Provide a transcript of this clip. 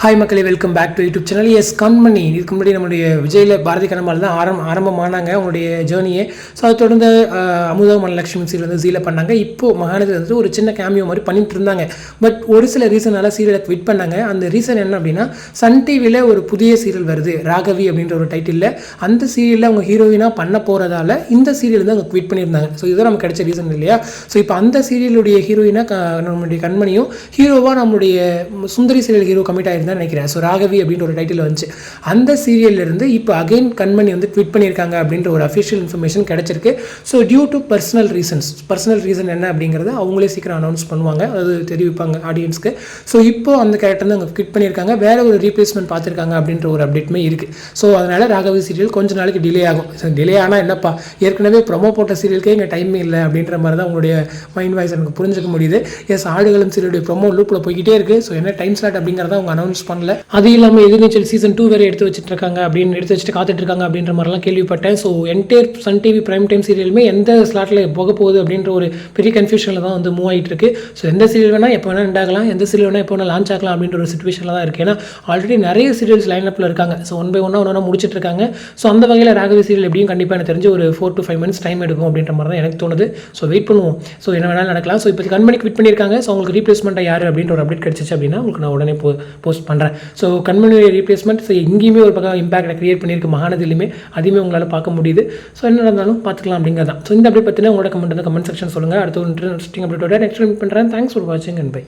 Hi மக்களே welcome back to YouTube channel S Kanmani இதுக்கு முன்னாடி நம்மளுடைய விஜயில் பாரதி கனமால் தான் ஆரம் ஆரம்பமானாங்க அவங்களுடைய ஜேர்னியே ஸோ அதை தொடர்ந்து அமுதா மனலட்சுமி சீரியல் வந்து ஜீல பண்ணாங்க. இப்போது மகாநதி வந்து ஒரு சின்ன கேமியோ மாதிரி பண்ணிட்டு இருந்தாங்க. பட் ஒரு சில ரீசனால சீரியலை குவிட் பண்ணாங்க. அந்த ரீசன் என்ன அப்படின்னா சன் டிவியில் ஒரு புதிய சீரியல் வருது ராகவி அப்படின்ற ஒரு டைட்டிலில் அந்த சீரியலில் அவங்க ஹீரோயினாக பண்ண போகிறதால இந்த சீரியல் வந்து அவங்க குவிட் பண்ணியிருந்தாங்க. ஸோ இதுதான் நமக்கு கிடைச்ச ரீசன் இல்லையா? ஸோ இப்போ அந்த சீரியலுடைய ஹீரோயினாக நம்மளுடைய கண்மணியும் ஹீரோவாக நம்மளுடைய சுந்தரி சீரியல் ஹீரோ கமிட் தான் நினைக்கிறேன். ஸோ ராகவி அப்படின்ற ஒரு டைட்டில் வந்துச்சு. அந்த சீரியல்ல இருந்து இப்போ அகைன் கண்மணி வந்து ட்வீட் பண்ணியிருக்காங்க அப்படின்ற ஒரு அஃபிஷியல் இன்ஃபர்மேஷன் கிடைச்சிருக்கு. So due to personal reasons personal reason என்ன அப்படிங்கிறத அவங்களே சீக்கிரம் அனௌன்ஸ் பண்ணுவாங்க. அது தெரிவிப்பாங்க ஆடியன்ஸ்க்கு ஸோ இப்போ அந்த கேரக்டர் வந்து அவங்க குவிட் பண்ணியிருக்காங்க. வேற ஒரு ரீப்ளேஸ்மெண்ட் பார்த்துருக்காங்க அப்படின்ற ஒரு அப்டேட்டுமே இருக்குது ஸோ அதனால் ராகவி சீரியல் கொஞ்ச நாளைக்கு டிலே ஆகும். ஸோ டிலே ஆனால் என்னப்பா ஏற்கனவே ப்ரொமோ போட்ட சீரியலுக்கே இங்கே டைம் இல்லை அப்படின்ற மாதிரி தான் உங்களுடைய மைண்ட் வாய்ஸ் எனக்கு புரிஞ்சுக்க முடியுது. எஸ் ஆடுகளும் சீரியலுடைய ப்ரொமோ லூப்பில் போய்கிட்டே இருக்குது ஸோ என்ன டைம் ஸ்லாட் அப்படிங்கிறத அவங்க அனௌன்ஸ் பண்ணல. அது இல்லாமல் எதிர்நீச்சல் சீசன் டூ வேறு எடுத்து வச்சுட்டு இருக்காங்க அப்படின்னு எடுத்து வச்சுட்டு காத்துட்டு இருக்காங்க அப்படின்ற மாதிரிலாம் கேள்விப்பட்டேன். So entire Sun TV prime time சீரியலுமே எந்த ஸ்லாட்டில் போக போகுது அப்படின்ற ஒரு பெரிய கன்ஃபியூஷனில் தான் வந்து மூவ் ஆகிட்டு இருக்கு ஸோ எந்த சீரியல் வேணால் எப்போ வேணால் ரெண்டாகலாம் எந்த சீரியல் வேணால் எப்போ வேணால் லான்ச் ஆகலாம் அப்படின்ற ஒரு சுச்சுவேஷனில் தான் இருக்குது ஏன்னா ஆல்ரெடி நிறைய சீரியல்ஸ் லைனப்பில் இருக்காங்க. ஸோ ஒன் பை ஒன்னாக ஒன்று முடிச்சிட்டு இருக்காங்க ஸோ அந்த வகையில் ராகவி சீரியல் எப்படியும் கண்டிப்பாக எனக்கு தெரிஞ்சு ஒரு four to five minutes time எடுக்கும் அப்படின்ற மாதிரி தான் எனக்கு தோணுது. ஸோ வெயிட் பண்ணுவோம். ஸோ என்ன வேணாலும் நடக்கலாம். ஸோ இப்போ கண்மணி குவிட் பண்ணியிருக்காங்க. ஸோ உங்களுக்கு ரீப்ளேஸ்மெண்ட்டாக யார் அப்படின்ற ஒரு அப்டேட் கிடச்சிச்சு அப்படின்னா உங்களுக்கு நான் உடனே போ போஸ்ட் பண்ணுறேன் ஸோ கண்மணியுடைய ரீப்ளேஸ்மெண்ட் ஸோ எங்கேயுமே ஒரு பக்கம் இம்பாக்டை கிரியேட் பண்ணியிருக்கு மகாநதியிலுமே அதையுமே உங்களால் பார்க்க முடியுது. ஸோ என்ன நடந்தாலும் பார்த்துக்கலாம் அப்படிங்கிறது தான் ஸோ இந்த அப்படி பார்த்தீங்கன்னா உங்களோட கமெண்ட் வந்து கமெண்ட் செக்ஷன் சொல்லுங்கள் அடுத்த ஒரு இன்ட்ரெஸ்டிங் அப்டேட்டோட நெக்ஸ்ட் மீட் பண்ணுறேன் தேங்க்ஸ் ஃபார் வாட்சிங் அண்ட் பை